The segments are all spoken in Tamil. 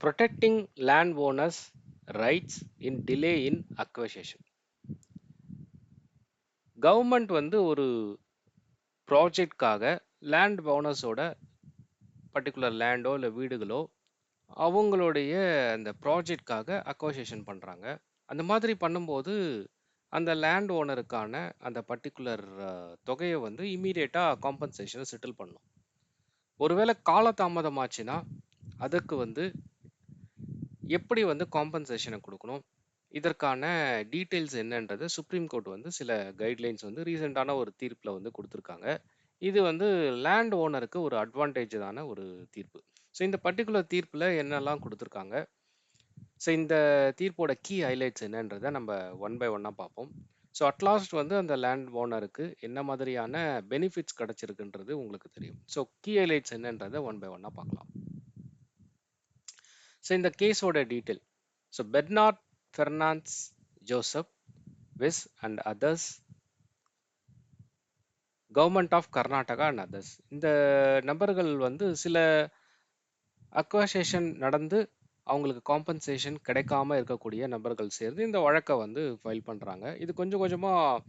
protecting land owners rights in delay in acquisition. Government வந்து ஒரு ப்ராஜெக்ட்காக லேண்ட் ஓனர்ஸோட பர்டிகுலர் லேண்டோ இல்லை வீடுகளோ அவங்களுடைய அந்த ப்ராஜெக்ட்காக அக்வசேஷன் பண்ணுறாங்க அந்த மாதிரி பண்ணும்போது அந்த லேண்ட் ஓனருக்கான அந்த பர்டிகுலர் தொகையை வந்து இம்மீடியட்டாக காம்பன்சேஷனை செட்டில் பண்ணும். ஒருவேளை காலதாமதமாச்சுன்னா அதுக்கு வந்து எப்படி வந்து காம்பன்சேஷனை கொடுக்கணும்? இதற்கான டீட்டெயில்ஸ் என்னன்றது சுப்ரீம் கோர்ட் வந்து சில கைட்லைன்ஸ் வந்து ரீசெண்டான ஒரு தீர்ப்பில் வந்து கொடுத்துருக்காங்க. இது வந்து லேண்ட் ஓனருக்கு ஒரு அட்வான்டேஜான ஒரு தீர்ப்பு. ஸோ இந்த பர்டிகுலர் தீர்ப்பில் என்னெல்லாம் கொடுத்துருக்காங்க? ஸோ இந்த தீர்ப்போட கீ ஹைலைட்ஸ் என்னன்றதை நம்ம ஒன் பை ஒன்னாக பார்ப்போம். ஸோ அட்லாஸ்ட் வந்து அந்த லேண்ட் ஓனருக்கு என்ன மாதிரியான பெனிஃபிட்ஸ் கிடச்சிருக்குன்றது உங்களுக்கு தெரியும். ஸோ கீ ஹைலைட்ஸ் என்னன்றதை ஒன் பை ஒன்னாக பார்க்கலாம். ஸோ இந்த கேஸோட detail so Bernard Francis Joseph Vaz and others government of Karnataka and others இந்த நபர்கள் வந்து சில அக்வாசேஷன் நடந்து அவங்களுக்கு காம்பன்சேஷன் கிடைக்காம இருக்கக்கூடிய நபர்கள் சேர்ந்து இந்த வழக்கை வந்து ஃபைல் பண்ணுறாங்க இது கொஞ்சம் கொஞ்சமாக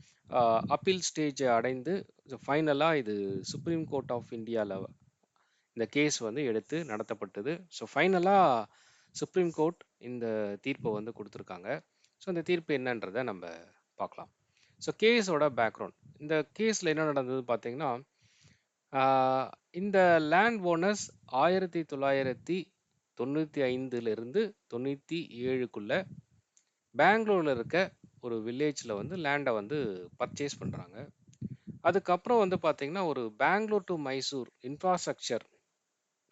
அப்பீல் ஸ்டேஜ் அடைந்து ஃபைனலாக இது சுப்ரீம் கோர்ட் ஆஃப் இந்தியாவில் இந்த கேஸ் வந்து எடுத்து நடத்தப்பட்டது. ஸோ ஃபைனலாக சுப்ரீம் கோர்ட் இந்த தீர்ப்பை வந்து கொடுத்துருக்காங்க. ஸோ இந்த தீர்ப்பு என்னன்றதை நம்ம பார்க்கலாம். ஸோ கேஸோட பேக்ரவுண்ட் இந்த கேஸில் என்ன நடந்தது பார்த்தீங்கன்னா இந்த லேண்ட் ஓனர்ஸ் ஆயிரத்தி தொள்ளாயிரத்தி தொண்ணூற்றி ஐந்துலேருந்து தொண்ணூற்றி ஏழுக்குள்ள பெங்களூரில் இருக்க ஒரு வில்லேஜில் வந்து லேண்டை வந்து பர்ச்சேஸ் பண்ணுறாங்க அதுக்கப்புறம் வந்து பார்த்திங்கன்னா ஒரு பெங்களூர் டு மைசூர் இன்ஃப்ராஸ்ட்ரக்சர்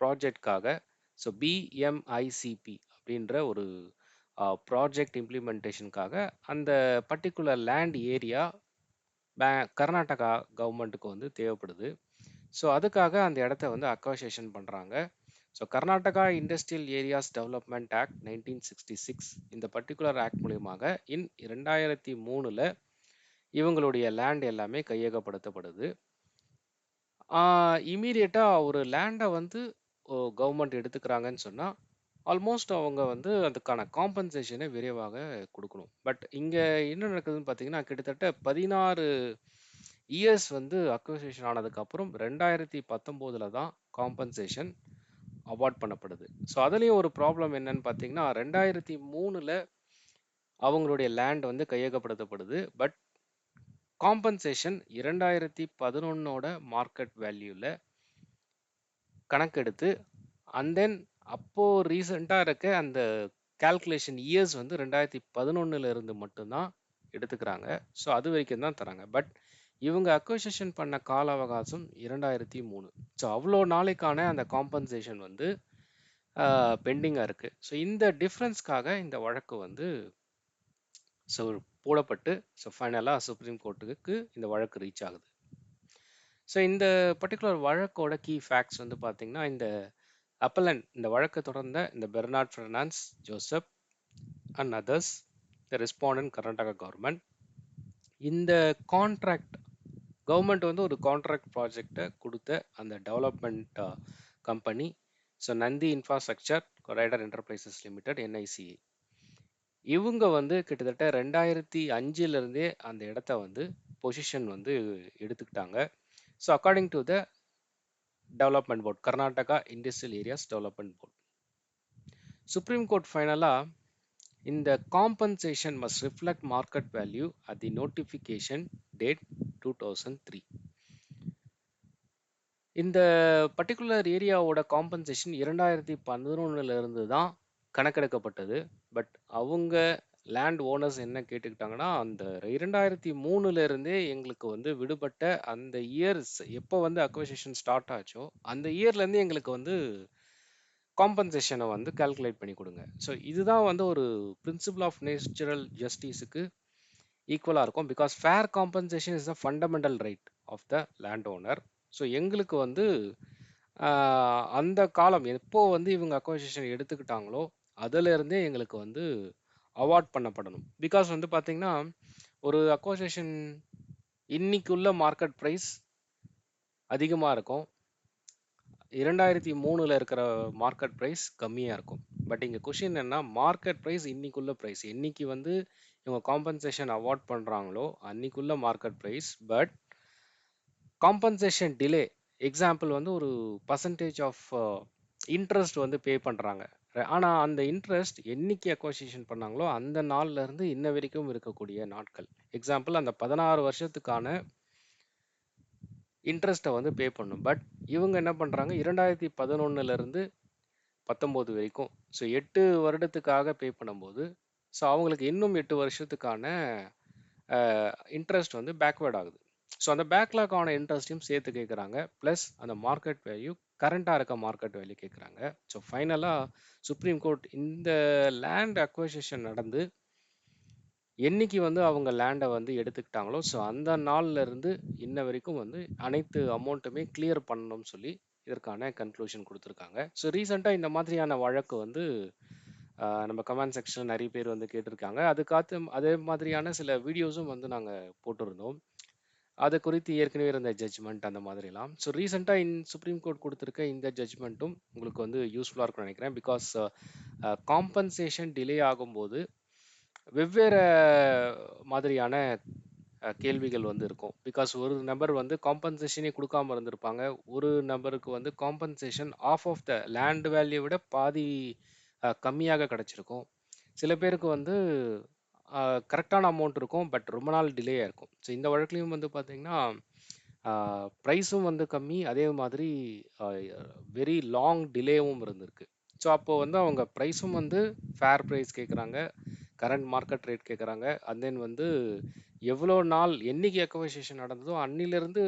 ப்ராஜெக்ட்காக ஸோ பிஎம்ஐசிபி அப்படின்ற ஒரு ப்ராஜெக்ட் இம்ப்ளிமெண்டேஷனுக்காக அந்த particular land area by Karnataka கவர்மெண்ட்டுக்கு வந்து தேவைப்படுது. ஸோ அதுக்காக அந்த இடத்த வந்து அக்வசேஷன் பண்ணுறாங்க so Karnataka industrial areas development act nineteen sixty six இந்த பர்டிகுலர் ஆக்ட் மூலியமாக இன் ரெண்டாயிரத்தி மூணில் இவங்களுடைய லேண்ட் எல்லாமே கையகப்படுத்தப்படுது. இமீடியட்டாக ஒரு லேண்டை வந்து கவர்மெண்ட் எடுத்துக்கிறாங்கன்னு சொன்னால் ஆல்மோஸ்ட் அவங்க வந்து அதுக்கான காம்பன்சேஷனை விரைவாக கொடுக்கணும். பட் இங்கே என்ன நடக்குதுன்னு பார்த்தீங்கன்னா கிட்டத்தட்ட பதினாறு இயர்ஸ் வந்து அக்வசேஷன் ஆனதுக்கப்புறம் ரெண்டாயிரத்தி பத்தொம்போதில் தான் காம்பன்சேஷன் அவார்ட் பண்ணப்படுது. ஸோ அதுலேயும் ஒரு ப்ராப்ளம் என்னன்னு பார்த்தீங்கன்னா ரெண்டாயிரத்தி மூணில் அவங்களுடைய லேண்ட் வந்து கையகப்படுத்தப்படுது. பட் காம்பன்சேஷன் இரண்டாயிரத்தி பதினொன்னோட மார்க்கெட் வேல்யூவில் கணக்கெடுத்து அண்ட் தென் அப்போது ரீசெண்டாக இருக்க அந்த கால்குலேஷன் இயர்ஸ் வந்து ரெண்டாயிரத்தி பதினொன்னுல இருந்து மட்டும்தான் எடுத்துக்கிறாங்க. ஸோ அது வரைக்கும் தான் தராங்க. பட் இவங்க அக்வசேஷன் பண்ண கால அவகாசம் இரண்டாயிரத்தி மூணு. ஸோ அவ்வளோ நாளைக்கான அந்த காம்பன்சேஷன் வந்து பெண்டிங்காக இருக்குது ஸோ இந்த டிஃப்ரென்ஸ்க்காக இந்த வழக்கு வந்து ஸோ போடப்பட்டு ஸோ ஃபைனலாக சுப்ரீம் கோர்ட்டுக்கு இந்த வழக்கு ரீச் ஆகுது. ஸோ இந்த பர்டிகுலர் வழக்கோட கீ ஃபேக்ட்ஸ் வந்து பார்த்தீங்கன்னா இந்த அப்பலன் இந்த வழக்கை தொடர்ந்த இந்த Bernard Francis Joseph and others the respondent Karnataka government இந்த கான்ட்ராக்ட் கவர்மெண்ட் வந்து ஒரு கான்ட்ராக்ட் ப்ராஜெக்டை கொடுத்த அந்த development company so Nandi infrastructure corridor enterprises limited NICA இவங்க வந்து கிட்டத்தட்ட ரெண்டாயிரத்தி அஞ்சுலேருந்தே அந்த இடத்த வந்து பொசிஷன் வந்து எடுத்துக்கிட்டாங்க. So according to the development board, Karnataka industrial areas Development Board. Supreme court ஃபைனலாக இந்த compensation compensation must market value value the notification date two thousand three இந்த பர்டிகுலர் ஏரியாவோட காம்பன்சேஷன் இரண்டாயிரத்தி பதினொன்னுல இருந்து தான் கணக்கெடுக்கப்பட்டது பட் அவங்க லேண்ட் ஓனர்ஸ் என்ன கேட்டுக்கிட்டாங்கன்னா அந்த இரண்டாயிரத்தி மூணுல இருந்தே எங்களுக்கு வந்து விடுபட்ட அந்த இயர்ஸ் எப்போ வந்து அக்வசேஷன் ஸ்டார்ட் ஆச்சோ அந்த இயர்லேருந்து எங்களுக்கு வந்து காம்பன்சேஷனை வந்து கால்குலேட் பண்ணி கொடுங்க. ஸோ இதுதான் வந்து ஒரு பிரின்சிபல் ஆஃப் நேச்சுரல் ஜஸ்டிஸுக்கு ஈக்குவலாக இருக்கும். Because fair compensation is the fundamental right of the land owner so எங்களுக்கு வந்து அந்த காலம் எப்போ வந்து இவங்க அக்வசேஷன் எடுத்துக்கிட்டாங்களோ அதிலிருந்தே எங்களுக்கு வந்து அவார்ட் பண்ணப்படணும். பிகாஸ் வந்து பார்த்திங்கன்னா ஒரு அக்கோசியேஷன் இன்னைக்குள்ள மார்க்கெட் ப்ரைஸ் அதிகமாக இருக்கும். இரண்டாயிரத்தி மூணில் இருக்கிற மார்க்கெட் ப்ரைஸ் கம்மியாக இருக்கும். பட் இங்கே கொஷின் என்ன மார்க்கெட் ப்ரைஸ் இன்னைக்குள்ள ப்ரைஸ் என்னைக்கு வந்து இவங்க காம்பன்சேஷன் அவார்ட் பண்ணுறாங்களோ அன்னைக்குள்ள market price but compensation delay example வந்து ஒரு பர்சன்டேஜ் ஆஃப் இன்ட்ரெஸ்ட் வந்து பே பண்ணுறாங்க ஆனால் அந்த இன்ட்ரெஸ்ட் என்னைக்கு அக்வசிஷன் பண்ணாங்களோ அந்த நாள்ல இருந்து இன்ன வரைக்கும் இருக்கக்கூடிய நாட்கள். எக்ஸாம்பிள் அந்த பதினாறு வருஷத்துக்கான இன்ட்ரெஸ்ட்டை வந்து பே பண்ணும். பட் இவங்க என்ன பண்ணுறாங்க இரண்டாயிரத்தி பதினொன்னுலேருந்து பத்தொம்போது வரைக்கும். ஸோ எட்டு வருடத்துக்காக பே பண்ணும்போது ஸோ அவங்களுக்கு இன்னும் எட்டு வருஷத்துக்கான இன்ட்ரெஸ்ட் வந்து பேக்வேர்ட் ஆகுது. ஸோ அந்த பேக்லாக் ஆன இன்ட்ரெஸ்ட்டையும் சேர்த்து கேட்குறாங்க ப்ளஸ் அந்த மார்க்கெட் வேல்யூ கரண்ட்டாக இருக்க மார்க்கெட் வேல்யூ கேட்குறாங்க ஸோ ஃபைனலாக சுப்ரீம் கோர்ட் இந்த லேண்ட் அக்வசிஷன் நடந்து என்னைக்கு வந்து அவங்க லேண்டை வந்து எடுத்துக்கிட்டாங்களோ ஸோ அந்த நாள்ல இருந்து இன்ன வரைக்கும் வந்து அனைத்து அமௌண்ட்டுமே கிளியர் பண்ணணும்னு சொல்லி இதற்கான கன்க்ளூஷன் கொடுத்துருக்காங்க. ஸோ ரீசெண்டாக இந்த மாதிரியான வழக்கு வந்து நம்ம கமெண்ட் செக்ஷன் நிறைய பேர் வந்து கேட்டிருக்காங்க. அதுக்காத்து அதே மாதிரியான சில வீடியோஸும் வந்து நாங்கள் போட்டிருந்தோம். அது குறித்து ஏற்கனவே இருந்த ஜட்ஜ்மெண்ட் அந்த மாதிரிலாம். ஸோ ரீசெண்டாக இன் சுப்ரீம் கோர்ட் கொடுத்துருக்க இந்த ஜட்ஜ்மெண்ட்டும் உங்களுக்கு வந்து யூஸ்ஃபுல்லாக இருக்கும்னு நினைக்கிறேன். பிகாஸ் காம்பன்சேஷன் டிலே ஆகும்போது வெவ்வேறு மாதிரியான uh, கேள்விகள் வந்து இருக்கும். பிகாஸ் ஒரு நபர் வந்து காம்பன்சேஷனே கொடுக்காம இருந்திருப்பாங்க. ஒரு நபருக்கு வந்து compensation of of the land value விட பாதி uh, கம்மியாக கிடச்சிருக்கும். சில பேருக்கு வந்து கரெக்டான அமௌண்ட் இருக்கும். பட் ரொம்ப நாள் டிலே ஆயிருக்கும் ஸோ இந்த வழக்குலையும் வந்து பார்த்தீங்கன்னா ப்ரைஸும் வந்து கம்மி. அதே மாதிரி வெரி லாங் டிலேவும் இருந்திருக்கு. ஸோ அப்போ வந்து அவங்க ப்ரைஸும் வந்து ஃபேர் ப்ரைஸ் கேட்குறாங்க கரண்ட் மார்க்கெட் ரேட் கேட்குறாங்க அண்ட் தென் வந்து எவ்வளோ நாள் என்னைக்கு அக்வசேஷன் நடந்ததோ அன்னிலிருந்து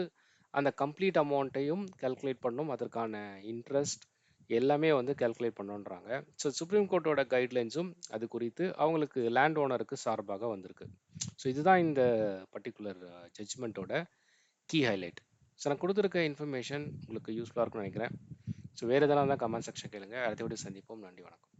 அந்த கம்ப்ளீட் அமௌண்ட்டையும் கால்குலேட் பண்ணும். அதற்கான இன்ட்ரெஸ்ட் எல்லாமே வந்து கால்குலேட் பண்ணுன்றாங்க. ஸோ சுப்ரீம் கோர்ட்டோட கைட்லைன்ஸும் அது குறித்து அவங்களுக்கு லேண்ட் ஓனருக்கு சார்பாக வந்திருக்கு. ஸோ இதுதான் இந்த பர்டிகுலர் ஜட்ஜ்மெண்ட்டோட கீ ஹைலைட் ஸோ நான் கொடுத்துருக்க இன்ஃபர்மேஷன் உங்களுக்கு யூஸ்ஃபுல்லாக இருக்கும்னு நினைக்கிறேன். ஸோ வேறு எதனா தான் கமெண்ட் செக்ஷன் கேளுங்க. அடுத்த வீடியோ சந்திப்போம். நன்றி வணக்கம்.